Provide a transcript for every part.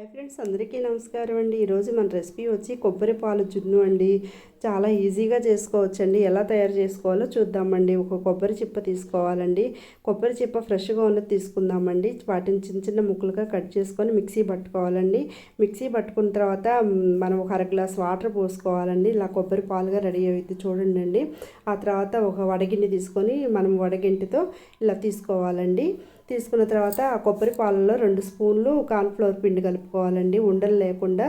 Hi friends అందరికీ నమస్కారం అండి. ఈరోజు మన రెసిపీ వచ్చి కొబ్బరి పాలు జున్ను అండి. చాలా ఈజీగా చేసుకోవచ్చండి. ఎలా తయారు చేసుకోవాలో చూద్దామండి. ఒక కొబ్బరి చిప్ప తీసుకోవాలండి. కొబ్బరి చిప్ప ఫ్రెష్గా ఉన్నది తీసుకుందామండి. వాటిని చిన్న చిన్న ముక్కలుగా కట్ చేసుకొని మిక్సీ పట్టుకోవాలండి. మిక్సీ పట్టుకున్న తర్వాత మనం ఒక అర గ్లాస్ వాటర్ పోసుకోవాలండి. ఇలా కొబ్బరి పాలుగా రెడీ అవుతుంది చూడండి అండి ఆ తర్వాత ఒక వడగిన్ని తీసుకొని మనం వడగింటితో ఇలా తీసుకోవాలండి. తీసుకున్న తర్వాత ఆ కొబ్బరి పాలలో రెండు స్పూన్లు కార్న్ఫ్లవర్ పిండి కలుపుకోవాలండి. ఉండలు లేకుండా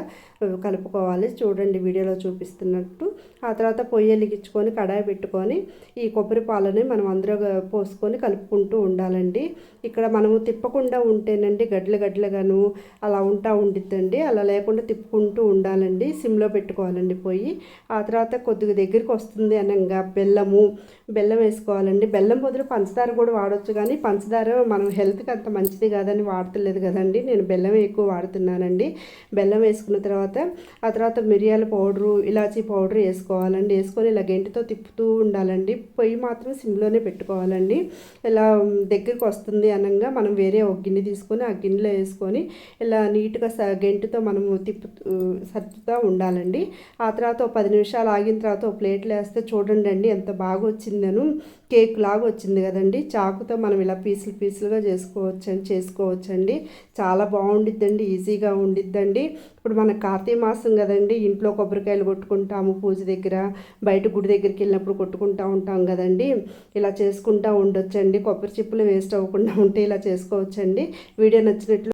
కలుపుకోవాలి. చూడండి వీడియోలో చూపిస్తున్నట్టు. ఆ తర్వాత పొయ్యి వెలిగించుకొని కడాయి పెట్టుకొని ఈ కొబ్బరి పాలని మనం అందులో పోసుకొని కలుపుకుంటూ ఉండాలండి. ఇక్కడ మనము తిప్పకుండా ఉంటేనండి గడ్డలు గడ్డలుగాను అలా ఉంటా ఉండిద్దండి. అలా లేకుండా తిప్పుకుంటూ ఉండాలండి. సిమ్లో పెట్టుకోవాలండి పొయ్యి. ఆ తర్వాత కొద్దిగా దగ్గరికి వస్తుంది అనగా బెల్లము బెల్లం వేసుకోవాలండి. బెల్లం బదులు పంచదార కూడా వాడవచ్చు కానీ పంచదార మనం హెల్త్కి అంత మంచిది కాదని వాడతలేదు కదండి. నేను బెల్లం ఎక్కువ వాడుతున్నానండి. బెల్లం వేసుకున్న తర్వాత ఆ తర్వాత మిరియాల పౌడరు ఇలాచీ పౌడర్ వేసుకోవాలండి. వేసుకొని ఇలా గెంటితో తిప్పుతూ ఉండాలండి. పొయ్యి మాత్రం సిమ్లోనే పెట్టుకోవాలండి. ఇలా దగ్గరికి వస్తుంది అనగా మనం వేరే ఒక గిన్నె తీసుకొని ఆ గిన్నెలో వేసుకొని ఇలా నీట్గా స గెంటుతో మనము తిప్పుతూ సర్దుతూ ఉండాలండి. ఆ తర్వాత ఒక పది నిమిషాలు ఆగిన తర్వాత ఒక ప్లేట్లో వేస్తే చూడండి అండి ఎంత బాగా వచ్చింది వచ్చిందను కేక్ లాగా వచ్చింది కదండి. చాకుతో మనం ఇలా పీసులు పీసులుగా చేసుకోవచ్చండి చేసుకోవచ్చండి. చాలా బాగుండిద్దండి ఈజీగా ఉండిద్దండి. ఇప్పుడు మన కార్తీక మాసం కదండి ఇంట్లో కొబ్బరికాయలు కొట్టుకుంటాము పూజ దగ్గర బయట గుడి దగ్గరికి వెళ్ళినప్పుడు కొట్టుకుంటూ ఉంటాం కదండి. ఇలా చేసుకుంటా ఉండొచ్చండి. కొబ్బరి చిప్పులు వేస్ట్ అవ్వకుండా ఉంటే ఇలా చేసుకోవచ్చండి. వీడియో నచ్చినట్లు